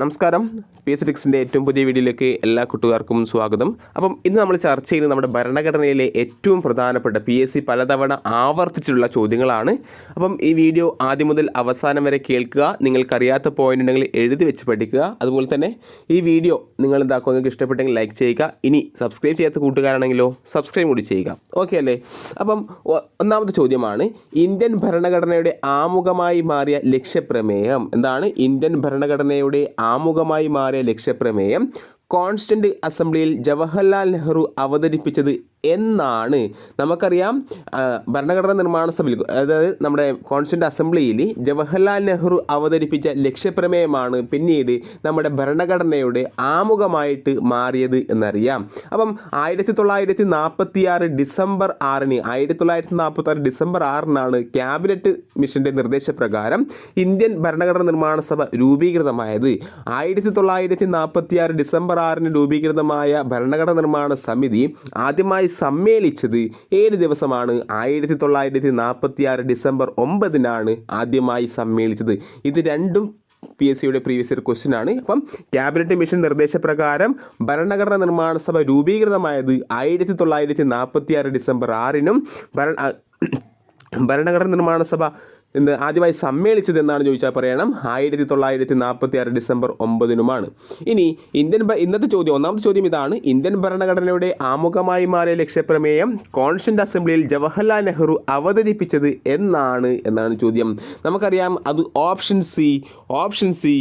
നമസ്കാരം. P S ഡിക്സിന്റെ ഏറ്റവും പുതിയ വീഡിയോയിലേക്ക് എല്ലാ കൂട്ടുകാർക്കും സ്വാഗതം. അപ്പം ഇന്ന് നമ്മൾ ചർച്ച ചെയ്യുന്നത് നമ്മുടെ ഭരണഘടനയിലെ ഏറ്റവും പ്രധാനപ്പെട്ട പി എസ് സി പലതവണ ആവർത്തിച്ചിട്ടുള്ള ചോദ്യങ്ങളാണ്. അപ്പം ഈ വീഡിയോ ആദ്യം മുതൽ അവസാനം വരെ കേൾക്കുക. നിങ്ങൾക്കറിയാത്ത പോയിന്റ് ഉണ്ടെങ്കിൽ എഴുതി വെച്ച് പഠിക്കുക. അതുപോലെ തന്നെ ഈ വീഡിയോ നിങ്ങൾ എന്താക്കുക നിങ്ങൾക്ക് ഇഷ്ടപ്പെട്ടെങ്കിൽ ലൈക്ക് ചെയ്യുക. ഇനി സബ്സ്ക്രൈബ് ചെയ്യാത്ത കൂട്ടുകാരാണെങ്കിലോ സബ്സ്ക്രൈബ് കൂടി ചെയ്യുക. ഓക്കെ അല്ലേ? അപ്പം ഒന്നാമത്തെ ചോദ്യമാണ് ഇന്ത്യൻ ഭരണഘടനയുടെ ആമുഖമായി മാറിയ ലക്ഷ്യപ്രമേയം എന്താണ്? ഇന്ത്യൻ ഭരണഘടനയുടെ ആമുഖമായി മാറിയ ലക്ഷ്യപ്രമേയം കോൺസ്റ്റന്റ് അസംബ്ലിയിൽ ജവഹർലാൽ നെഹ്റു അവതരിപ്പിച്ചത് എന്നാണ് നമുക്കറിയാം ഭരണഘടന നിർമ്മാണ സഭയിൽ അതായത് നമ്മുടെ കോൺസ്റ്റന്റ് അസംബ്ലിയിൽ ജവഹർലാൽ നെഹ്റു അവതരിപ്പിച്ച ലക്ഷ്യപ്രമേയമാണ് പിന്നീട് നമ്മുടെ ഭരണഘടനയുടെ ആമുഖമായിട്ട് മാറിയത് എന്നറിയാം. അപ്പം ആയിരത്തി തൊള്ളായിരത്തി നാൽപ്പത്തി ആറ് ഡിസംബർ ആറിന് ആയിരത്തി തൊള്ളായിരത്തി നാൽപ്പത്തി ആറ് ഡിസംബർ ആറിനാണ് ക്യാബിനറ്റ് മിഷന്റെ നിർദ്ദേശപ്രകാരം ഇന്ത്യൻ ഭരണഘടന നിർമ്മാണ സഭ രൂപീകൃതമായത്. ആയിരത്തി തൊള്ളായിരത്തി നാൽപ്പത്തി ആറ് ഡിസംബർ ആറിന് രൂപീകൃതമായ ഭരണഘടന നിർമ്മാണ സമിതി ആദ്യമായി സമ്മേളിച്ചത് ഏഴ് ദിവസമാണ്? ആയിരത്തി തൊള്ളായിരത്തി നാൽപ്പത്തി ആറ് ഡിസംബർ ഒമ്പതിനാണ് ആദ്യമായി സമ്മേളിച്ചത്. ഇത് രണ്ടും പി എസ് സിയുടെ പ്രീവിയസ് ഇയർ ക്വസ്റ്റ്യൻ ആണ്. അപ്പം ക്യാബിനറ്റ് മിഷൻ നിർദ്ദേശപ്രകാരം ഭരണഘടന നിർമ്മാണ സഭ രൂപീകൃതമായത് ആയിരത്തി തൊള്ളായിരത്തി നാൽപ്പത്തി ആറ് ഡിസംബർ ആറിനും ഭരണ ഭരണഘടന നിർമ്മാണ സഭ എന്ത് ആദ്യമായി സമ്മേളിച്ചത് എന്നാണ് ചോദിച്ചാൽ പറയണം. ആയിരത്തി തൊള്ളായിരത്തി നാൽപ്പത്തി ആറ് ഡിസംബർ ഒമ്പതിനുമാണ്. ഇനി ഇന്ത്യൻ ഇന്നത്തെ ചോദ്യം ഒന്നാമത്തെ ചോദ്യം ഇതാണ്. ഇന്ത്യൻ ഭരണഘടനയുടെ ആമുഖമായി മാറിയ ലക്ഷ്യപ്രമേയം കോൺസ്റ്റന്റ് അസംബ്ലിയിൽ ജവഹർലാൽ നെഹ്റു അവതരിപ്പിച്ചത് എന്നാണ് എന്നാണ് ചോദ്യം. നമുക്കറിയാം അത് option C option C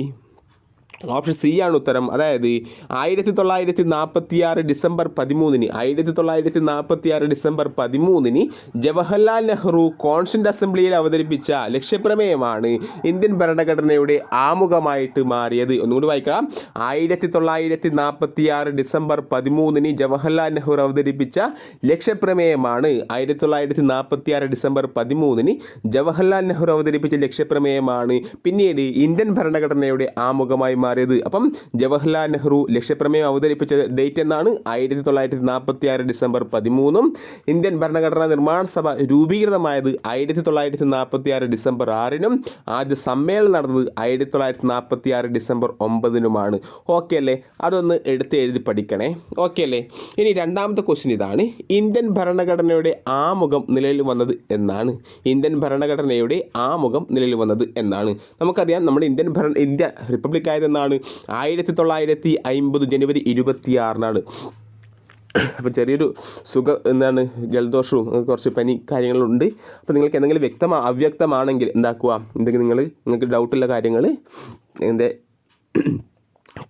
option C ആണ് ഉത്തരം. അതായത് ആയിരത്തി തൊള്ളായിരത്തി നാൽപ്പത്തി ആറ് ഡിസംബർ പതിമൂന്നിന് ആയിരത്തി തൊള്ളായിരത്തി നാൽപ്പത്തി ആറ് ഡിസംബർ പതിമൂന്നിന് ജവഹർലാൽ നെഹ്റു കോൺസ്റ്റന്റ് അസംബ്ലിയിൽ അവതരിപ്പിച്ച ലക്ഷ്യപ്രമേയമാണ് ഇന്ത്യൻ ഭരണഘടനയുടെ ആമുഖമായിട്ട് മാറിയത്. ഒന്നുകൂടി വായിക്കാം ആയിരത്തി തൊള്ളായിരത്തി നാൽപ്പത്തി ആറ് ഡിസംബർ പതിമൂന്നിന് ജവഹർലാൽ നെഹ്റു അവതരിപ്പിച്ച ലക്ഷ്യപ്രമേയമാണ് ആയിരത്തി തൊള്ളായിരത്തി നാൽപ്പത്തി ആറ് ഡിസംബർ പതിമൂന്നിന് ജവഹർലാൽ നെഹ്റു അവതരിപ്പിച്ച ലക്ഷ്യപ്രമേയമാണ്. പിന്നീട് ഇന്ത്യൻ ഭരണഘടനയുടെ ആമുഖമായി മാറിയത് അപ്പം ജവഹർലാൽ നെഹ്റു ലക്ഷ്യപ്രമേയം അവതരിപ്പിച്ച ഡേറ്റ് എന്നാണ് ആയിരത്തി തൊള്ളായിരത്തി നാൽപ്പത്തി ആറ് ഡിസംബർ പതിമൂന്നും ഇന്ത്യൻ ഭരണഘടനാ നിർമ്മാണ സഭ രൂപീകൃതമായത് ആയിരത്തി തൊള്ളായിരത്തി നാൽപ്പത്തി ആറ് ഡിസംബർ ആറിനും. ആദ്യ സമ്മേളനം നടന്നത് ആയിരത്തി തൊള്ളായിരത്തി നാൽപ്പത്തി ആറ് ഡിസംബർ ഒമ്പതിനുമാണ്. ഓക്കെ അല്ലേ? അതൊന്ന് എടുത്ത് എഴുതി പഠിക്കണേ. ഓക്കെ അല്ലേ? ഇനി രണ്ടാമത്തെ ക്വസ്റ്റ്യൻ ഇതാണ്. ഇന്ത്യൻ ഭരണഘടനയുടെ ആമുഖം നിലയിൽ വന്നത് എന്നാണ്. ഇന്ത്യൻ ഭരണഘടനയുടെ ആമുഖം നിലയിൽ വന്നത് എന്നാണ്. നമുക്കറിയാം നമ്മുടെ ഇന്ത്യൻ ഭരണ ഇന്ത്യ റിപ്പബ്ലിക് ആയതെന്നാണ് ആയിരത്തി തൊള്ളായിരത്തി അമ്പത് ജനുവരി ഇരുപത്തിയാറിനാണ്. അപ്പം ചെറിയൊരു സുഖ എന്താണ് ജലദോഷവും കുറച്ച് പനി കാര്യങ്ങളുണ്ട്. അപ്പോൾ നിങ്ങൾക്ക് എന്തെങ്കിലും വ്യക്തമാ അവ്യക്തമാണെങ്കിൽ എന്താക്കുക? എന്തെങ്കിലും നിങ്ങൾ നിങ്ങൾക്ക് ഡൗട്ടുള്ള കാര്യങ്ങൾ എന്റെ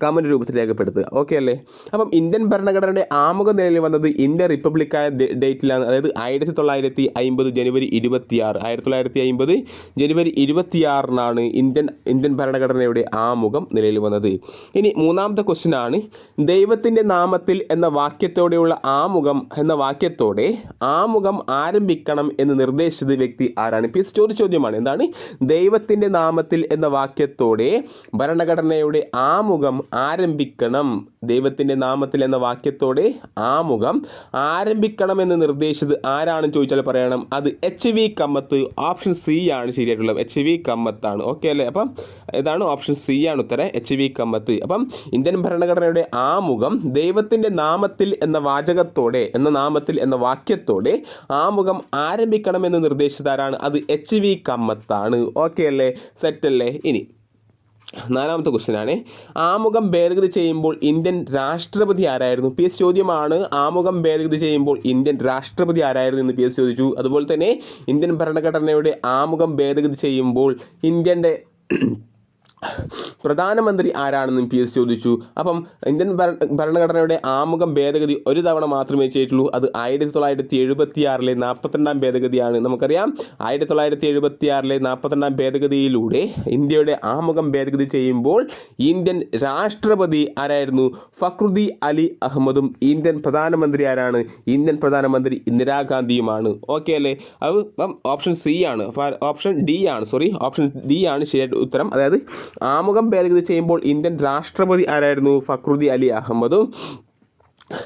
കമന്റ് രൂപത്തിൽ രേഖപ്പെടുത്തുക. ഓക്കെ അല്ലേ? അപ്പം ഇന്ത്യൻ ഭരണഘടനയുടെ ആമുഖ നിലയിൽ വന്നത് ഇന്ത്യ റിപ്പബ്ലിക്കായ ഡേറ്റിലാണ്. അതായത് ആയിരത്തി തൊള്ളായിരത്തി അമ്പത് ജനുവരി ഇരുപത്തിയാറ്. ആയിരത്തി തൊള്ളായിരത്തി അമ്പത് ജനുവരി ഇരുപത്തിയാറിനാണ് ഇന്ത്യൻ ഇന്ത്യൻ ഭരണഘടനയുടെ ആമുഖം നിലയിൽ വന്നത്. ഇനി മൂന്നാമത്തെ ക്വസ്റ്റ്യൻ ആണ്. ദൈവത്തിന്റെ നാമത്തിൽ എന്ന വാക്യത്തോടെയുള്ള ആമുഖം എന്ന വാക്യത്തോടെ ആമുഖം ആരംഭിക്കണം എന്ന് നിർദ്ദേശിച്ചത് വ്യക്തി ആരാണ്? ഇപ്പോൾ ചോദ്യ ചോദ്യമാണ്. എന്താണ്? ദൈവത്തിന്റെ നാമത്തിൽ എന്ന വാക്യത്തോടെ ഭരണഘടനയുടെ ആമുഖം ആരംഭിക്കണം. ദൈവത്തിന്റെ നാമത്തിൽ എന്ന വാക്യത്തോടെ ആമുഖം ആരംഭിക്കണം എന്ന് നിർദ്ദേശിച്ചത് ആരാണെന്ന് ചോദിച്ചാൽ പറയണം. അത് H V Kamath option C ആണ് ശരിയായിട്ടുള്ളത്. എച്ച് വി കമ്മത്താണ്. ഓക്കെ അല്ലേ? അപ്പം ഇതാണ് ഓപ്ഷൻ സി ആണ് ഉത്തരം. H V Kamath. അപ്പം ഇന്ത്യൻ ഭരണഘടനയുടെ ആമുഖം ദൈവത്തിന്റെ നാമത്തിൽ എന്ന വാചകത്തോടെ എന്ന നാമത്തിൽ എന്ന വാക്യത്തോടെ ആമുഖം ആരംഭിക്കണം ആരംഭിക്കണമെന്ന് നിർദ്ദേശിച്ചതാരാണ് അത് എച്ച് വി കമ്മത്താണ്. ഓക്കെ അല്ലേ? സെറ്റ് അല്ലേ? ഇനി നാലാമത്തെ ക്വസ്റ്റ്യനാണ് ആമുഖം ഭേദഗതി ചെയ്യുമ്പോൾ ഇന്ത്യൻ രാഷ്ട്രപതി ആരായിരുന്നു? പി എസ് ചോദ്യമാണ്. ആമുഖം ഭേദഗതി ചെയ്യുമ്പോൾ ഇന്ത്യൻ രാഷ്ട്രപതി ആരായിരുന്നു എന്ന് പി എസ് ചോദിച്ചു. അതുപോലെ തന്നെ ഇന്ത്യൻ ഭരണഘടനയുടെ ആമുഖം ഭേദഗതി ചെയ്യുമ്പോൾ ഇന്ത്യന്റെ പ്രധാനമന്ത്രി ആരാണെന്നും പി എസ് ചോദിച്ചു. അപ്പം ഇന്ത്യൻ ഭരണ ഭരണഘടനയുടെ ആമുഖം ഭേദഗതി ഒരു തവണ മാത്രമേ ചെയ്തിട്ടുള്ളൂ. അത് ആയിരത്തി തൊള്ളായിരത്തി എഴുപത്തി ആറിലെ നാൽപ്പത്തിരണ്ടാം ഭേദഗതിയാണ്. നമുക്കറിയാം ആയിരത്തി തൊള്ളായിരത്തി എഴുപത്തി ആറിലെ നാൽപ്പത്തിരണ്ടാം ഭേദഗതിയിലൂടെ ഇന്ത്യയുടെ ആമുഖം ഭേദഗതി ചെയ്യുമ്പോൾ ഇന്ത്യൻ രാഷ്ട്രപതി ആരായിരുന്നു? ഫക്രുദ്ദി അലി അഹമ്മദും ഇന്ത്യൻ പ്രധാനമന്ത്രി ആരാണ്? ഇന്ത്യൻ പ്രധാനമന്ത്രി ഇന്ദിരാഗാന്ധിയുമാണ്. ഓക്കെ അല്ലേ? അത് ഓപ്ഷൻ സി ആണ്. ഓപ്ഷൻ ഡി ആണ്. സോറി ഓപ്ഷൻ ഡി ആണ് ശരിയായിട്ട് ഉത്തരം. അതായത് ആമുഖം ഭേദഗതി ചെയ്യുമ്പോൾ ഇന്ത്യൻ രാഷ്ട്രപതി ആരായിരുന്നു? ഫക്രുദ്ദി അലി അഹമ്മദും.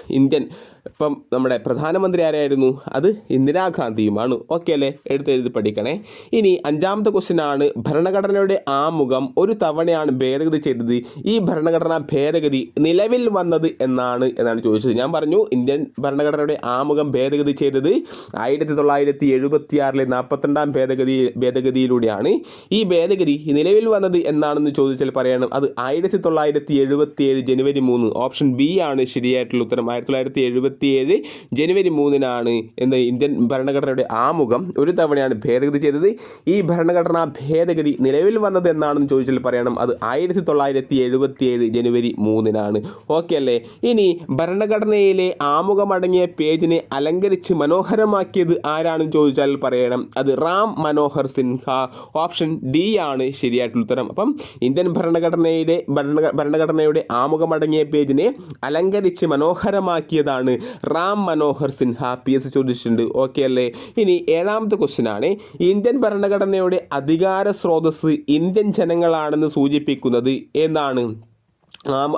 ഇന്ത്യൻ ഇപ്പം നമ്മുടെ പ്രധാനമന്ത്രി ആരായിരുന്നു? അത് ഇന്ദിരാഗാന്ധിയുമാണ്. ഓക്കെ അല്ലേ? എഴുത്തെഴുതി എഴുതി പഠിക്കണേ. ഇനി അഞ്ചാമത്തെ ക്വസ്റ്റ്യൻ ആണ് ഭരണഘടനയുടെ ആമുഖം ഒരു തവണയാണ് ഭേദഗതി ചെയ്തത്. ഈ ഭരണഘടനാ ഭേദഗതി നിലവിൽ വന്നത് എന്നാണ് എന്നാണ് ചോദിച്ചത്. ഞാൻ പറഞ്ഞു ഇന്ത്യൻ ഭരണഘടനയുടെ ആമുഖം ഭേദഗതി ചെയ്തത് ആയിരത്തി തൊള്ളായിരത്തി എഴുപത്തി ആറിലെ നാൽപ്പത്തിരണ്ടാം ഭേദഗതി ഭേദഗതിയിലൂടെയാണ്. ഈ ഭേദഗതി നിലവിൽ വന്നത് എന്നാണെന്ന് ചോദിച്ചാൽ പറയണം. അത് ആയിരത്തി തൊള്ളായിരത്തി എഴുപത്തി ഏഴ് ജനുവരി മൂന്ന്. ഓപ്ഷൻ ബി ആണ് ശരിയായിട്ടുള്ള ഉത്തരം. ആയിരത്തി തൊള്ളായിരത്തി എഴുപത്തി ഏഴ് ജനുവരി മൂന്നിനാണ് എന്ന് ഇന്ത്യൻ ഭരണഘടനയുടെ ആമുഖം ഒരു തവണയാണ് ഭേദഗതി ചെയ്തത്. ഈ ഭരണഘടനാ ഭേദഗതി നിലവിൽ വന്നത് എന്നാണെന്ന് ചോദിച്ചാൽ പറയണം. അത് ആയിരത്തി തൊള്ളായിരത്തി എഴുപത്തി ഏഴ് ജനുവരി മൂന്നിനാണ്. ഓക്കെ അല്ലേ? ഇനി ഭരണഘടനയിലെ ആമുഖമടങ്ങിയ പേജിനെ അലങ്കരിച്ച് മനോഹരമാക്കിയത് ആരാണെന്ന് ചോദിച്ചാൽ പറയണം. അത് റാം മനോഹർ സിൻഹ. ഓപ്ഷൻ ഡി ആണ് ശരിയായിട്ടുള്ള ഉത്തരം. അപ്പം ഇന്ത്യൻ ഭരണഘടനയുടെ ഭരണ ഭരണഘടനയുടെ ആമുഖമടങ്ങിയ പേജിനെ അലങ്കരിച്ച് മനോഹരമാക്കിയതാണ് റാം മനോഹർ സിൻഹ പി എസ് ചോദിച്ചിട്ടുണ്ട് ഓക്കെ അല്ലേ? ഇനി ഏഴാമത്തെ ക്വസ്റ്റ്യൻ ആണ് ഇന്ത്യൻ ഭരണഘടനയുടെ അധികാര സ്രോതസ് ഇന്ത്യൻ ജനങ്ങളാണെന്ന് സൂചിപ്പിക്കുന്നത് എന്താണ്?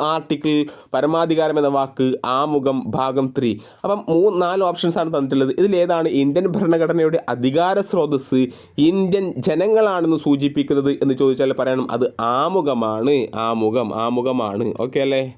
ആർട്ടിക്കിൾ പരമാധികാരം എന്ന വാക്ക് ആമുഖം ഭാഗം ത്രീ. അപ്പം മൂന്ന് നാല് ഓപ്ഷൻസ് ആണ് തന്നിട്ടുള്ളത്. ഇതിലേതാണ് ഇന്ത്യൻ ഭരണഘടനയുടെ അധികാര സ്രോതസ് ഇന്ത്യൻ ജനങ്ങളാണെന്ന് സൂചിപ്പിക്കുന്നത് എന്ന് ചോദിച്ചാൽ പറയണം. അത് ആമുഖമാണ്. ആമുഖം ആമുഖമാണ്. ഓക്കെ അല്ലേ?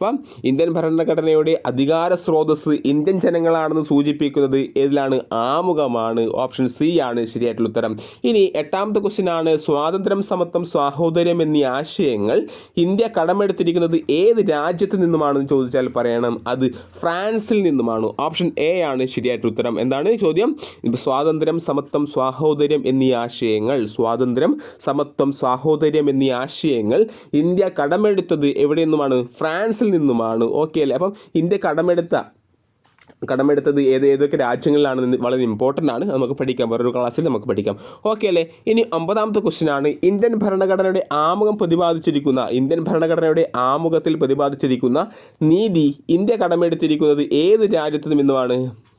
അപ്പം ഇന്ത്യൻ ഭരണഘടനയുടെ അധികാര സ്രോതസ് ഇന്ത്യൻ ജനങ്ങളാണെന്ന് സൂചിപ്പിക്കുന്നത് ഏതിലാണ്? ആമുഖമാണ്. ഓപ്ഷൻ സി ആണ് ശരിയായിട്ടുള്ള ഉത്തരം. ഇനി എട്ടാമത്തെ ക്വസ്റ്റ്യൻ ആണ് സ്വാതന്ത്ര്യം സമത്വം സാഹോദര്യം എന്നീ ആശയങ്ങൾ ഇന്ത്യ കടമെടുത്തിരിക്കുന്നത് ഏത് രാജ്യത്ത് നിന്നുമാണെന്ന് ചോദിച്ചാൽ പറയണം. അത് ഫ്രാൻസിൽ നിന്നുമാണ്. ഓപ്ഷൻ എ ആണ് ശരിയായിട്ടുള്ള ഉത്തരം. എന്താണ് ചോദ്യം? സ്വാതന്ത്ര്യം സമത്വം സാഹോദര്യം എന്നീ ആശയങ്ങൾ സ്വാതന്ത്ര്യം സമത്വം സാഹോദര്യം എന്നീ ആശയങ്ങൾ ഇന്ത്യ കടമെടുത്തത് എവിടെ നിന്നുമാണ്? ഫ്രാൻസിൽ നിന്നുമാണ്. ഓക്കെ അല്ലേ? അപ്പം ഇന്ത്യ കടമെടുത്ത കടമെടുത്തത് ഏത് ഏതൊക്കെ രാജ്യങ്ങളിലാണ് വളരെ ഇമ്പോർട്ടന്റ് ആണ്. നമുക്ക് പഠിക്കാം. വേറൊരു ക്ലാസ്സിൽ നമുക്ക് പഠിക്കാം. ഓക്കെ അല്ലേ? ഇനി ഒമ്പതാമത്തെ ക്വസ്റ്റ്യൻ ആണ്. ഇന്ത്യൻ ഭരണഘടനയുടെ ആമുഖം പ്രതിപാദിച്ചിരിക്കുന്ന ഇന്ത്യൻ ഭരണഘടനയുടെ ആമുഖത്തിൽ പ്രതിപാദിച്ചിരിക്കുന്ന നീതി ഇന്ത്യ കടമെടുത്തിരിക്കുന്നത് ഏത് രാജ്യത്തു നിന്നുമാണ്?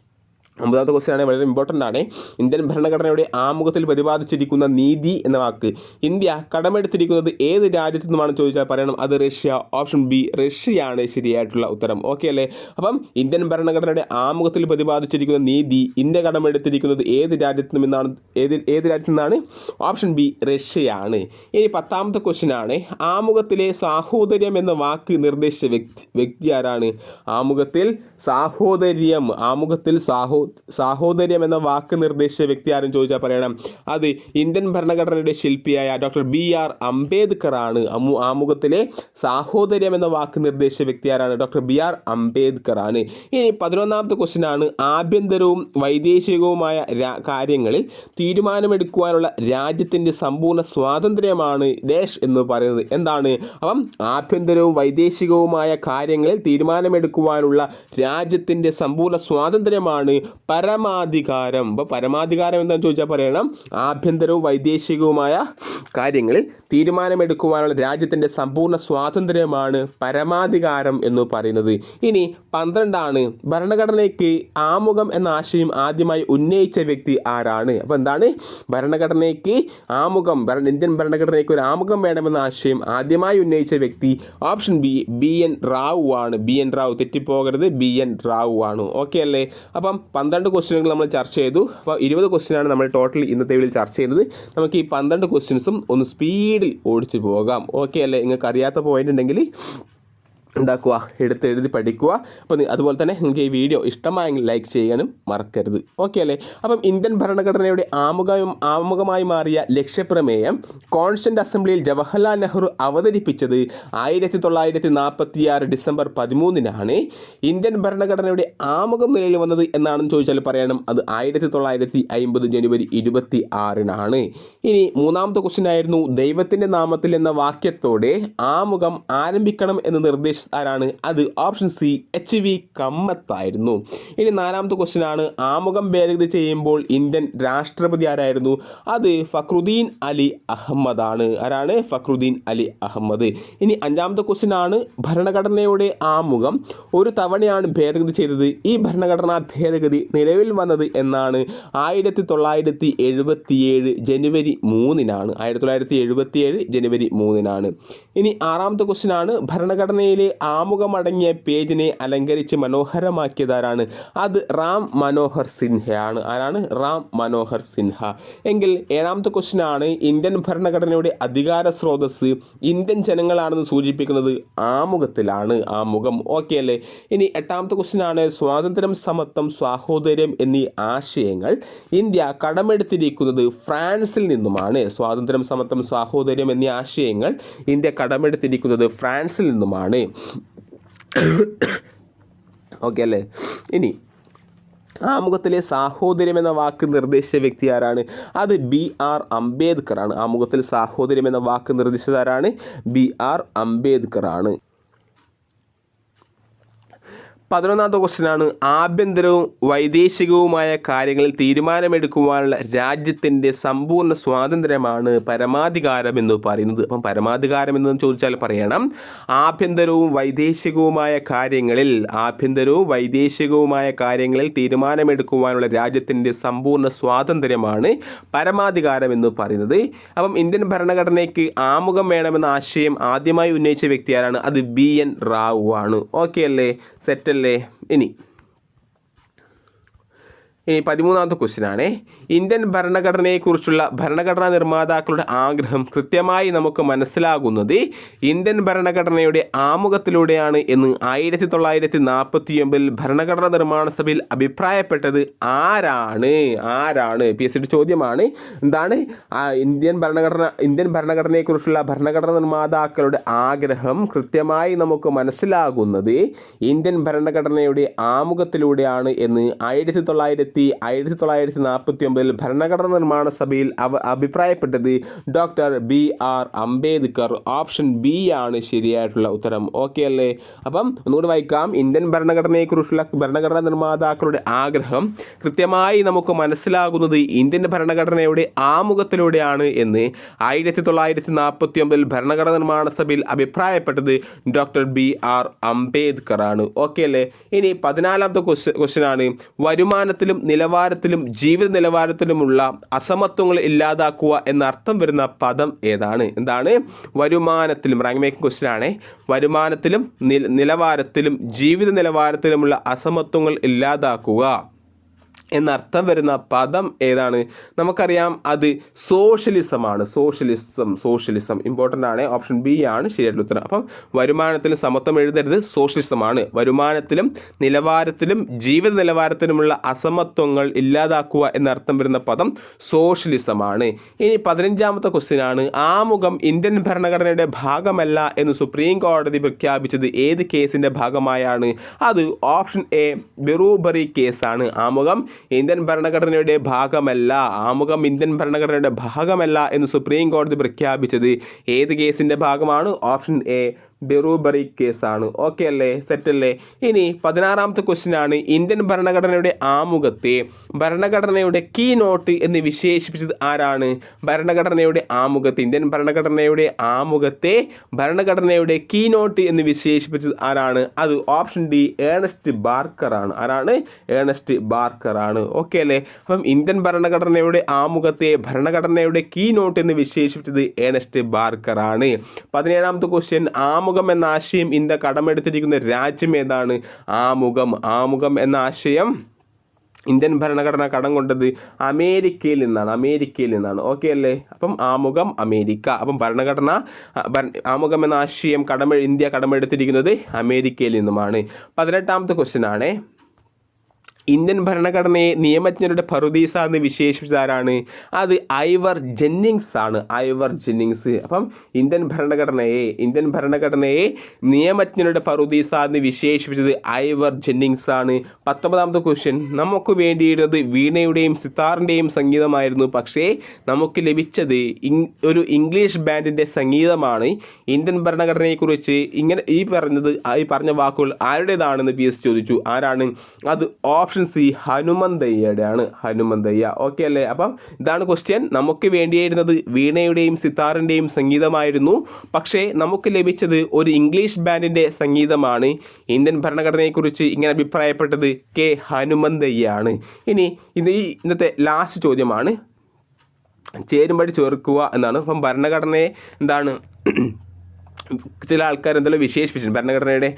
ഒമ്പതാമത്തെ ക്വസ്റ്റ്യൻ ആണ് വളരെ ഇമ്പോർട്ടന്റ് ആണ്. ഇന്ത്യൻ ഭരണഘടനയുടെ ആമുഖത്തിൽ പ്രതിപാദിച്ചിരിക്കുന്ന നീതി എന്ന വാക്ക്. ഇന്ത്യ കടമെടുത്തിരിക്കുന്നത് ഏത് രാജ്യത്തു നിന്നുമാണ് ചോദിച്ചാൽ പറയണം അത് റഷ്യ. ഓപ്ഷൻ ബി റഷ്യയാണ് ശരിയായിട്ടുള്ള ഉത്തരം. ഓക്കെ അല്ലേ? അപ്പം ഇന്ത്യൻ ഭരണഘടനയുടെ ആമുഖത്തിൽ പ്രതിപാദിച്ചിരിക്കുന്ന നീതി ഇന്ത്യ കടമെടുത്തിരിക്കുന്നത് ഏത് രാജ്യത്തു നിന്നാണ് ഏത് ഏത് രാജ്യത്തു നിന്നാണ്? ഓപ്ഷൻ ബി റഷ്യയാണ്. ഇനി പത്താമത്തെ ക്വസ്റ്റ്യൻ ആണ് ആമുഖത്തിലെ സാഹോദര്യം എന്ന വാക്ക് നിർദ്ദേശിച്ച വ്യക്തി വ്യക്തി ആരാണ്? ആമുഖത്തിൽ സാഹോദര്യം ആമുഖത്തിൽ സാഹോ സാഹോദര്യം എന്ന വാക്ക് നിർദ്ദേശിച്ച വ്യക്തി ആരും ചോദിച്ചാൽ പറയണം. അത് ഇന്ത്യൻ ഭരണഘടനയുടെ ശില്പിയായ ഡോക്ടർ ബി ആർ അംബേദ്കർ ആണ്. ആമുഖത്തിലെ സാഹോദര്യം എന്ന വാക്ക് നിർദ്ദേശിച്ച വ്യക്തി ആരാണ്? ഡോക്ടർ ബി ആർ അംബേദ്കർ ആണ്. ഇനി പതിനൊന്നാമത്തെ ക്വസ്റ്റ്യൻ ആണ്. ആഭ്യന്തരവും വൈദേശികവുമായ കാര്യങ്ങളിൽ തീരുമാനമെടുക്കുവാനുള്ള രാജ്യത്തിന്റെ സമ്പൂർണ സ്വാതന്ത്ര്യമാണ് ദേശ് എന്ന് പറയുന്നത്. എന്താണ്? അപ്പം ആഭ്യന്തരവും വൈദേശികവുമായ കാര്യങ്ങളിൽ തീരുമാനമെടുക്കുവാനുള്ള രാജ്യത്തിന്റെ സമ്പൂർണ സ്വാതന്ത്ര്യമാണ് പരമാധികാരം. അപ്പോൾ പരമാധികാരം എന്താണെന്ന് ചോദിച്ചാൽ പറയണം ആഭ്യന്തരവും വൈദേശികവുമായ കാര്യങ്ങളിൽ തീരുമാനമെടുക്കുവാനുള്ള രാജ്യത്തിന്റെ സമ്പൂർണ സ്വാതന്ത്ര്യമാണ് പരമാധികാരം എന്ന് പറയുന്നത്. ഇനി പന്ത്രണ്ടാണ് ഭരണഘടനയ്ക്ക് ആമുഖം എന്ന ആശയം ആദ്യമായി ഉന്നയിച്ച വ്യക്തി ആരാണ്? അപ്പോൾ എന്താണ്? ഭരണഘടനയ്ക്ക് ആമുഖം ഇന്ത്യൻ ഭരണഘടനയ്ക്ക് ഒരു ആമുഖം വേണമെന്ന ആശയം ആദ്യമായി ഉന്നയിച്ച വ്യക്തി option B B N Rao ആണ്. ബി എൻ റാവു തെറ്റിപ്പോകരുത് ബി എൻ റാവു ആണ്. ഓക്കെ അല്ലേ? അപ്പം പന്ത്രണ്ട് ക്വസ്റ്റ്യനുകൾ നമ്മൾ ചർച്ച ചെയ്തു. അപ്പോൾ ഇരുപത് ക്വസ്റ്റ്യനാണ് നമ്മൾ ടോട്ടൽ ഇന്നത്തെ വീട്ടിൽ ചർച്ച ചെയ്യുന്നത്. നമുക്ക് ഈ പന്ത്രണ്ട് ക്വസ്റ്റ്യൻസും ഒന്ന് സ്പീഡിൽ ഓടിച്ചു പോകാം. ഓക്കെ അല്ലേ? നിങ്ങൾക്ക് അറിയാത്ത പോയിന്റ് ഉണ്ടെങ്കിൽ ഉണ്ടാക്കുക എടുത്ത് എഴുതി പഠിക്കുക. അപ്പോൾ അതുപോലെ തന്നെ നിങ്ങൾക്ക് ഈ വീഡിയോ ഇഷ്ടമായെങ്കിൽ ലൈക്ക് ചെയ്യാനും മറക്കരുത്. ഓക്കെ അല്ലേ? അപ്പം ഇന്ത്യൻ ഭരണഘടനയുടെ ആമുഖം ആമുഖമായി മാറിയ ലക്ഷ്യപ്രമേയം കോൺസ്റ്റന്റ് അസംബ്ലിയിൽ ജവഹർലാൽ നെഹ്റു അവതരിപ്പിച്ചത് ആയിരത്തി തൊള്ളായിരത്തി നാൽപ്പത്തി ആറ് ഡിസംബർ പതിമൂന്നിനാണ്. ഇന്ത്യൻ ഭരണഘടനയുടെ ആമുഖം നിലയിൽ വന്നത് എന്നാണെന്ന് ചോദിച്ചാൽ പറയണം അത് ആയിരത്തി തൊള്ളായിരത്തി അമ്പത് ജനുവരി ഇരുപത്തി ആറിനാണ് ഇനി മൂന്നാമത്തെ ക്വസ്റ്റ്യൻ ആയിരുന്നു ദൈവത്തിന്റെ നാമത്തിൽ എന്ന വാക്യത്തോടെ ആമുഖം ആരംഭിക്കണം എന്ന് നിർദ്ദേശിച്ച ആരാണ്? അത് ഓപ്ഷൻ സി എച്ച് വി കമ്മത്തായിരുന്നു. ഇനി നാലാമത്തെ ക്വസ്റ്റ്യൻ ആണ്. ആമുഖം ഭേദഗതി ചെയ്യുമ്പോൾ ഇന്ത്യൻ രാഷ്ട്രപതി ആരായിരുന്നു? അത് ഫക്രുദ്ദീൻ അലി അഹമ്മദ് ആണ് ആരാണ്? ഫക്രുദ്ദീൻ അലി അഹമ്മദ്. ഇനി അഞ്ചാമത്തെ ക്വസ്റ്റ്യൻ ആണ് ഭരണഘടനയുടെ ആമുഖം. ഒരു തവണയാണ് ഭേദഗതി ചെയ്തത്. ഈ ഭരണഘടനാ ഭേദഗതി നിലവിൽ വന്നത് എന്നാണ്. ആയിരത്തി തൊള്ളായിരത്തി എഴുപത്തിയേഴ് ജനുവരി മൂന്നിനാണ്. ആയിരത്തി തൊള്ളായിരത്തി എഴുപത്തിയേഴ് ജനുവരി മൂന്നിനാണ്. ഇനി ആറാമത്തെ ക്വസ്റ്റ്യൻ ആണ്. ഭരണഘടനയിലെ ആമുഖമടങ്ങിയ പേജിനെ അലങ്കരിച്ച് മനോഹരമാക്കിയതാരാണ്? അത് റാം മനോഹർ സിൻഹയാണ് ആരാണ്? റാം മനോഹർ സിൻഹ. എങ്കിൽ ഏഴാമത്തെ ക്വസ്റ്റ്യൻ ആണ് ഇന്ത്യൻ ഭരണഘടനയുടെ അധികാര സ്രോതസ് ഇന്ത്യൻ ജനങ്ങളാണെന്ന് സൂചിപ്പിക്കുന്നത് ആമുഖത്തിലാണ്. ആമുഖം ഓക്കെ അല്ലേ? ഇനി എട്ടാമത്തെ ക്വസ്റ്റ്യൻ ആണ് സ്വാതന്ത്ര്യം സമത്വം സാഹോദര്യം എന്നീ ആശയങ്ങൾ ഇന്ത്യ കടമെടുത്തിരിക്കുന്നത് ഫ്രാൻസിൽ നിന്നുമാണ്. സ്വാതന്ത്ര്യം സമത്വം സാഹോദര്യം എന്നീ ആശയങ്ങൾ ഇന്ത്യ കടമെടുത്തിരിക്കുന്നത് ഫ്രാൻസിൽ നിന്നുമാണ്. ഓക്കെ അല്ലേ? ഇനി ആമുഖത്തിലെ സാഹോദര്യം എന്ന വാക്ക് നിർദ്ദേശിച്ച വ്യക്തി ആരാണ്? അത് ബി ആർ അംബേദ്കർ ആണ് ആമുഖത്തിൽ സാഹോദര്യം എന്ന വാക്ക് നിർദ്ദേശിച്ചത് ആരാണ്? ബി ആർ അംബേദ്കർ ആണ് പതിനൊന്നാമത്തെ ക്വസ്റ്റ്യനാണ് ആഭ്യന്തരവും വൈദേശികവുമായ കാര്യങ്ങളിൽ തീരുമാനമെടുക്കുവാനുള്ള രാജ്യത്തിന്റെ സമ്പൂർണ സ്വാതന്ത്ര്യമാണ് പരമാധികാരം എന്ന് പറയുന്നത്. അപ്പം പരമാധികാരം എന്ന് ചോദിച്ചാൽ പറയണം. ആഭ്യന്തരവും വൈദേശികവുമായ കാര്യങ്ങളിൽ ആഭ്യന്തരവും വൈദേശികവുമായ കാര്യങ്ങളിൽ തീരുമാനമെടുക്കുവാനുള്ള രാജ്യത്തിന്റെ സമ്പൂർണ സ്വാതന്ത്ര്യമാണ് പരമാധികാരം എന്ന് പറയുന്നത്. അപ്പം ഇന്ത്യൻ ഭരണഘടനയ്ക്ക് ആമുഖം വേണമെന്ന ആശയം ആദ്യമായി ഉന്നയിച്ച വ്യക്തി ആരാണ് അത് ബി എൻ റാവു ആണ്. ഓക്കെ അല്ലേ? സെറ്റല്ലേ ഇനി ഇനി പതിമൂന്നാമത്തെ ക്വസ്റ്റ്യൻ ആണ്. ഇന്ത്യൻ ഭരണഘടനയെക്കുറിച്ചുള്ള ഭരണഘടനാ നിർമ്മാതാക്കളുടെ ആഗ്രഹം കൃത്യമായി നമുക്ക് മനസ്സിലാകുന്നത് ഇന്ത്യൻ ഭരണഘടനയുടെ ആമുഖത്തിലൂടെയാണ് എന്ന് ആയിരത്തി തൊള്ളായിരത്തി നാൽപ്പത്തി ഒമ്പതിൽ ഭരണഘടനാ നിർമ്മാണ സഭയിൽ അഭിപ്രായപ്പെട്ടത് ആരാണ്? ആരാണ്? പി എസ് സിയുടെ ചോദ്യമാണ്. എന്താണ്? ഇന്ത്യൻ ഭരണഘടന ഇന്ത്യൻ ഭരണഘടനയെക്കുറിച്ചുള്ള ഭരണഘടനാ നിർമ്മാതാക്കളുടെ ആഗ്രഹം കൃത്യമായി നമുക്ക് മനസ്സിലാകുന്നത് ഇന്ത്യൻ ഭരണഘടനയുടെ ആമുഖത്തിലൂടെയാണ് എന്ന് ആയിരത്തി തൊള്ളായിരത്തി ആയിരത്തി തൊള്ളായിരത്തി നാൽപ്പത്തി ഒമ്പതിൽ ഭരണഘടനാ നിർമ്മാണ സഭയിൽ അവ അഭിപ്രായപ്പെട്ടത് doctor B R Ambedkar. Option B ആണ് ശരിയായിട്ടുള്ള ഉത്തരം. ഓക്കെ അല്ലേ? അപ്പം ഒന്നുകൂടി വായിക്കാം. ഇന്ത്യൻ ഭരണഘടനയെക്കുറിച്ചുള്ള ഭരണഘടനാ നിർമ്മാതാക്കളുടെ ആഗ്രഹം കൃത്യമായി നമുക്ക് മനസ്സിലാകുന്നത് ഇന്ത്യൻ ഭരണഘടനയുടെ ആമുഖത്തിലൂടെയാണ് എന്ന് ആയിരത്തി തൊള്ളായിരത്തി നാൽപ്പത്തി ഒമ്പതിൽ ഭരണഘടനാ നിർമ്മാണ സഭയിൽ അഭിപ്രായപ്പെട്ടത് ഡോക്ടർ ബി ആർ അംബേദ്കർ ആണ്. ഓക്കെ അല്ലേ? ഇനി പതിനാലാമത്തെ ക്വസ്റ്റ്യൻ ആണ്. വരുമാനത്തിലും നിലവാരത്തിലും ജീവിത നിലവാരത്തിലുമുള്ള അസമത്വങ്ങൾ ഇല്ലാതാക്കുക എന്ന അർത്ഥം വരുന്ന പദം ഏതാണ്? എന്താണ്? വരുമാനത്തിലും റാങ്ക് മേക്കിംഗ് ക്വസ്റ്റ്യൻ ആണ്. വരുമാനത്തിലും നിലവാരത്തിലും ജീവിത നിലവാരത്തിലുമുള്ള അസമത്വങ്ങൾ ഇല്ലാതാക്കുക. എന്നർത്ഥം വരുന്ന പദം ഏതാണ്? നമുക്കറിയാം അത് സോഷ്യലിസമാണ്. സോഷ്യലിസം സോഷ്യലിസം ഇമ്പോർട്ടന്റ് ആണ്. ഓപ്ഷൻ ബി ആണ് ശരിയായിട്ടുള്ള ഉത്തരം. അപ്പം വരുമാനത്തിലും സമത്വം എഴുതരുത് സോഷ്യലിസമാണ്. വരുമാനത്തിലും നിലവാരത്തിലും ജീവിത നിലവാരത്തിലുമുള്ള അസമത്വങ്ങൾ ഇല്ലാതാക്കുക എന്നർത്ഥം വരുന്ന പദം സോഷ്യലിസമാണ്. ഇനി പതിനഞ്ചാമത്തെ ക്വസ്റ്റ്യൻ ആണ്. ആമുഖം ഇന്ത്യൻ ഭരണഘടനയുടെ ഭാഗമല്ല എന്ന് സുപ്രീം കോടതി പ്രഖ്യാപിച്ചത് ഏത് കേസിന്റെ ഭാഗമായാണ്? അത് ഓപ്ഷൻ എ ബെറൂബറി കേസാണ് ആമുഖം ഇന്ത്യൻ ഭരണഘടനയുടെ ഭാഗമല്ല ആമുഖം ഇന്ത്യൻ ഭരണഘടനയുടെ ഭാഗമല്ല എന്ന് സുപ്രീം കോടതി പ്രഖ്യാപിച്ചത്. ഏത് കേസിന്റെ ഭാഗമാണ്? ഓപ്ഷൻ എ ബെറൂബറി കേസാണ് ഓക്കെ അല്ലേ? സെറ്റ് അല്ലേ? ഇനി പതിനാറാമത്തെ ക്വസ്റ്റ്യൻ ആണ്. ഇന്ത്യൻ ഭരണഘടനയുടെ ആമുഖത്തെ ഭരണഘടനയുടെ കീ നോട്ട് എന്ന് വിശേഷിപ്പിച്ചത് ആരാണ്? ഭരണഘടനയുടെ ആമുഖത്തെ ഇന്ത്യൻ ഭരണഘടനയുടെ ആമുഖത്തെ ഭരണഘടനയുടെ കീ നോട്ട് എന്ന് വിശേഷിപ്പിച്ചത് ആരാണ്? അത് ഓപ്ഷൻ ഡി ഏണസ്റ്റ് ബാർക്കർ ആണ്. ആരാണ്? ഏണസ്റ്റ് ബാർക്കർ ആണ്. ഓക്കെ അല്ലേ? അപ്പം ഇന്ത്യൻ ഭരണഘടനയുടെ ആമുഖത്തെ ഭരണഘടനയുടെ കീ നോട്ട് എന്ന് വിശേഷിപ്പിച്ചത് ഏണസ്റ്റ് ബാർക്കർ ആണ്. പതിനേഴാമത്തെ ക്വസ്റ്റ്യൻ ആമുഖം എന്ന ആശയം ഇന്ത്യ കടമെടുത്തിരിക്കുന്ന രാജ്യം ഏതാണ്? ആമുഖം. ആമുഖം എന്ന ആശയം ഇന്ത്യൻ ഭരണഘടന കടം കൊണ്ടത് അമേരിക്കയിൽ നിന്നാണ്. അമേരിക്കയിൽ നിന്നാണ്. ഓക്കെ അല്ലേ? അപ്പം ആമുഖം അമേരിക്ക. അപ്പം ഭരണഘടന ആമുഖം എന്ന ആശയം കടമ ഇന്ത്യ കടമെടുത്തിരിക്കുന്നത് അമേരിക്കയിൽ നിന്നുമാണ്. പതിനെട്ടാമത്തെ ക്വസ്റ്റ്യൻ ആണേ. ഇന്ത്യൻ ഭരണഘടനയെ നിയമജ്ഞരുടെ പറുദീസ എന്ന് വിശേഷിപ്പിച്ചത് ആരാണ്? അത് ഐവർ ജെന്നിങ്സ് ആണ്. Ivor Jennings. അപ്പം ഇന്ത്യൻ ഭരണഘടനയെ ഇന്ത്യൻ ഭരണഘടനയെ നിയമജ്ഞരുടെ പറുദീസ എന്ന് വിശേഷിപ്പിച്ചത് ഐവർ ജെന്നിങ്സ് ആണ്. പത്തൊമ്പതാമത്തെ ക്വസ്റ്റ്യൻ നമുക്ക് വേണ്ടിയിരുന്നത് വീണയുടെയും സിത്താറിന്റെയും സംഗീതമായിരുന്നു. പക്ഷേ നമുക്ക് ലഭിച്ചത് ഒരു ഇംഗ്ലീഷ് ബാൻഡിന്റെ സംഗീതമാണ്. ഇന്ത്യൻ ഭരണഘടനയെക്കുറിച്ച് ഇങ്ങനെ ഈ പറഞ്ഞത് ഈ പറഞ്ഞ വാക്കുകൾ ആരുടേതാണെന്ന് പി എസ് ചോദിച്ചു. ആരാണ്? അത് ഓപ്ഷൻ സി ഹനുമന്തയ്യയുടെ ആണ് ഹനുമന്തയ്യ. ഓക്കെ അല്ലേ? അപ്പം ഇതാണ് ക്വസ്റ്റ്യൻ നമുക്ക് വേണ്ടിയിരുന്നത് വീണയുടെയും സിത്താറിന്റെയും സംഗീതമായിരുന്നു. പക്ഷേ നമുക്ക് ലഭിച്ചത് ഒരു ഇംഗ്ലീഷ് ബാൻഡിന്റെ സംഗീതമാണ്. ഇന്ത്യൻ ഭരണഘടനയെക്കുറിച്ച് ഇങ്ങനെ അഭിപ്രായപ്പെട്ടത് കെ ഹനുമന്തയ്യ ആണ് ഇനി ഇത് ഇന്നത്തെ ലാസ്റ്റ് ചോദ്യമാണ്. ചേരുമ്പടി ചേർക്കുക എന്നാണ്. അപ്പം ഭരണഘടനയെ എന്താണ് ചില ആൾക്കാർ എന്തെങ്കിലും വിശേഷിപ്പിച്ചു ഭരണഘടനയുടെ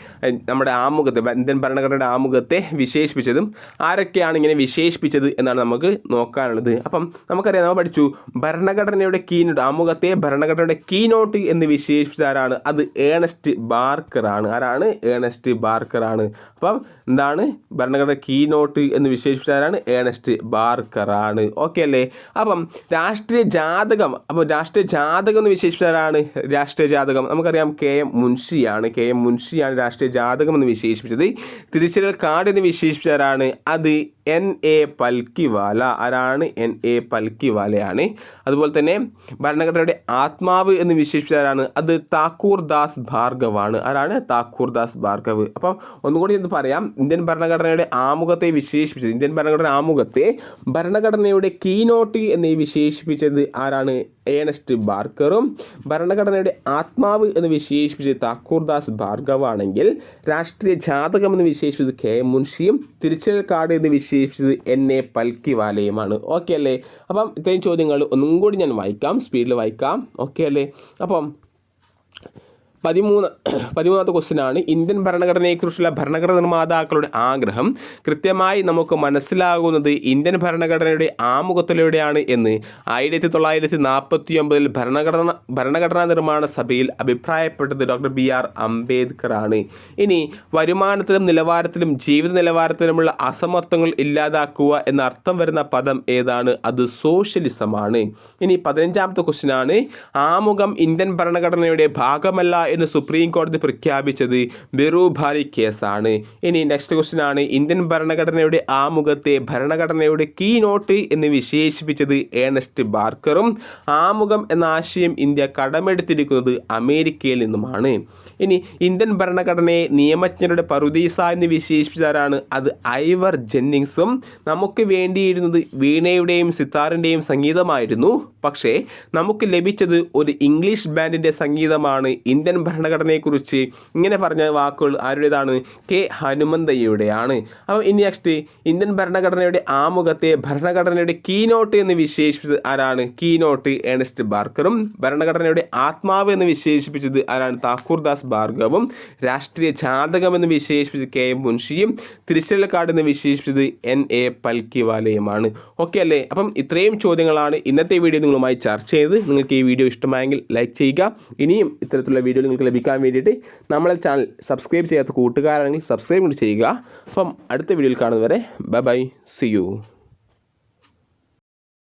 നമ്മുടെ ആമുഖത്തെ ഇന്ത്യൻ ഭരണഘടനയുടെ ആമുഖത്തെ വിശേഷിപ്പിച്ചതും ആരൊക്കെയാണ് ഇങ്ങനെ വിശേഷിപ്പിച്ചത് എന്നാണ് നമുക്ക് നോക്കാനുള്ളത്. അപ്പം നമുക്കറിയാം നമ്മൾ പഠിച്ചു. ഭരണഘടനയുടെ കീനോട്ട് ആമുഖത്തെ ഭരണഘടനയുടെ കീനോട്ട് എന്ന് വിശേഷിപ്പിച്ച ആരാണ്? അത് ഏണസ്റ്റ് ബാർക്കർ ആണ്. ആരാണ്? ഏണസ്റ്റ് ബാർക്കർ ആണ്. അപ്പം എന്താണ്? ഭരണഘടന കീനോട്ട് എന്ന് വിശേഷിപ്പിച്ച ആരാണ്? ഏണസ്റ്റ് ബാർക്കറാണ് ഓക്കെ അല്ലേ? അപ്പം രാഷ്ട്രീയ ജാതകം അപ്പം രാഷ്ട്രീയ ജാതകം എന്ന് വിശേഷിപ്പിച്ച ആരാണ്? രാഷ്ട്രീയ ജാതകം. നമുക്കറിയാം കെ എം മുൻഷിയാണ്. കെ എം മുൻഷിയാണ് രാഷ്ട്രീയ ജാതകം എന്ന് വിശേഷിപ്പിച്ചത്. തിരിച്ചറിയൽ കാർഡ് എന്ന് വിശേഷിപ്പിച്ചവരാണ്. അത് എൻ എ പൽക്കിവാല. ആരാണ്? എൻ എ പൽക്കിവാലയാണ്. അതുപോലെ തന്നെ ഭരണഘടനയുടെ ആത്മാവ് എന്ന് വിശേഷിപ്പിച്ചവരാണ്. അത് താക്കൂർ ദാസ് ഭാർഗവാണ്. ആരാണ്? താക്കൂർ ദാസ് ഭാർഗവ്. അപ്പം ഒന്നുകൂടി എന്ന് പറയാം. ഇന്ത്യൻ ഭരണഘടനയുടെ ആമുഖത്തെ വിശേഷിപ്പിച്ചത്. ഇന്ത്യൻ ഭരണഘടന ആമുഖത്തെ ഭരണഘടനയുടെ കീനോട്ട് എന്ന് വിശേഷിപ്പിച്ചത് ആരാണ്? ഏണസ്റ്റ് ബാർക്കറും. ഭരണഘടനയുടെ ആത്മാവ് വിശേഷിപ്പിച്ചത് താക്കൂർദാസ് ഭാർഗവാണെങ്കിൽ രാഷ്ട്രീയ ജാതകം എന്ന് വിശേഷിപ്പിച്ചത് കെ മുൻഷിയും കാർഡ് എന്ന് വിശേഷിപ്പിച്ചത് എൻ എ പൽക്കിവാലയുമാണ്. ഓക്കെ അല്ലേ? അപ്പം ഇത്രയും ചോദ്യങ്ങൾ ഒന്നും കൂടി ഞാൻ വായിക്കാം സ്പീഡിൽ വായിക്കാം. ഓക്കെ അല്ലേ? അപ്പം പതിമൂന്ന് പതിമൂന്നാമത്തെ ക്വസ്റ്റ്യൻ ആണ് ഇന്ത്യൻ ഭരണഘടനയെക്കുറിച്ചുള്ള ഭരണഘടന നിർമ്മാതാക്കളുടെ ആഗ്രഹം. കൃത്യമായി നമുക്ക് മനസ്സിലാകുന്നത് ഇന്ത്യൻ ഭരണഘടനയുടെ ആമുഖത്തിലൂടെയാണ് എന്ന്. ആയിരത്തി തൊള്ളായിരത്തി നാൽപ്പത്തി ഒമ്പതിൽ ഭരണഘടന ഭരണഘടനാ നിർമ്മാണ സഭയിൽ അഭിപ്രായപ്പെട്ടത് ഡോക്ടർ ബി ആർ അംബേദ്കർ ആണ് ഇനി വരുമാനത്തിലും നിലവാരത്തിലും ജീവിത നിലവാരത്തിലുമുള്ള അസമത്വങ്ങൾ ഇല്ലാതാക്കുക എന്ന അർത്ഥം വരുന്ന പദം ഏതാണ്? അത് സോഷ്യലിസമാണ്. ഇനി പതിനഞ്ചാമത്തെ ക്വസ്റ്റ്യൻ ആണ് ആമുഖം ഇന്ത്യൻ ഭരണഘടനയുടെ ഭാഗമല്ല എന്ന് സുപ്രീം കോടതി പ്രഖ്യാപിച്ചത് ബെറുഭാരി കേസാണ്. ഇനി നെക്സ്റ്റ് ക്വസ്റ്റ്യൻ ആണ്. ഇന്ത്യൻ ഭരണഘടനയുടെ ആമുഖത്തെ ഭരണഘടനയുടെ കീ നോട്ട് എന്ന് വിശേഷിപ്പിച്ചത് ഏണസ്റ്റ് ബാർക്കറും. ആമുഖം എന്ന ആശയം ഇന്ത്യ കടമെടുത്തിരിക്കുന്നത് അമേരിക്കയിൽ നിന്നുമാണ്. ഇനി ഇന്ത്യൻ ഭരണഘടനയെ നിയമജ്ഞരുടെ പറുദീസ എന്ന് വിശേഷിപ്പിച്ചാരാണ് അത് ഐവർ ജെന്നിങ്സും. നമുക്ക് വേണ്ടിയിരുന്നത് വീണയുടെയും സിത്താറിന്റെയും സംഗീതമായിരുന്നു. പക്ഷേ നമുക്ക് ലഭിച്ചത് ഒരു ഇംഗ്ലീഷ് ബാൻഡിന്റെ സംഗീതമാണ് ഇന്ത്യൻ ഭരണഘടനയെക്കുറിച്ച് ഇങ്ങനെ പറഞ്ഞ വാക്കുകൾ ആരുടേതാണ്? കെ ഹനുമന്തയ്യയുടെയാണ്. അപ്പോൾ ഇനി നെക്സ്റ്റ് ഇന്ത്യൻ ഭരണഘടനയുടെ ആമുഖത്തെ ഭരണഘടനയുടെ കീനോട്ട് എന്ന് വിശേഷിപ്പിച്ചത് ആരാണ്? കീനോട്ട് ഏണസ്റ്റ് ബാർക്കറും ഭരണഘടനയുടെ ആത്മാവ് എന്ന് വിശേഷിപ്പിച്ചത് ആരാണ്? താക്കൂർദാസ് ഭാർഗവും രാഷ്ട്രീയ ജാതകം എന്ന് വിശേഷിപ്പിച്ചത് കെ എം മുൻഷിയും തിരുച്ചലക്കാട് എന്ന് വിശേഷിപ്പിച്ചത് എൻ എ പൽക്കിവാലയുമാണ്. ഓക്കെ അല്ലേ? അപ്പം ഇത്രയും ചോദ്യങ്ങളാണ് ഇന്നത്തെ വീഡിയോ നിങ്ങളുമായി ചർച്ച ചെയ്ത് നിങ്ങൾക്ക് ഈ വീഡിയോ ഇഷ്ടമായെങ്കിൽ ലൈക്ക് ചെയ്യുക. ഇനിയും ഇത്തരത്തിലുള്ള വീഡിയോ നിങ്ങൾക്ക് ലഭിക്കാൻ വേണ്ടിയിട്ട് നമ്മളെ ചാനൽ സബ്സ്ക്രൈബ് ചെയ്യാത്ത കൂട്ടുകാരാണെങ്കിൽ സബ്സ്ക്രൈബ് കൂടി ചെയ്യുക. അപ്പം അടുത്ത വീഡിയോയിൽ കാണുന്നവരെ ബൈ ബൈ സി യു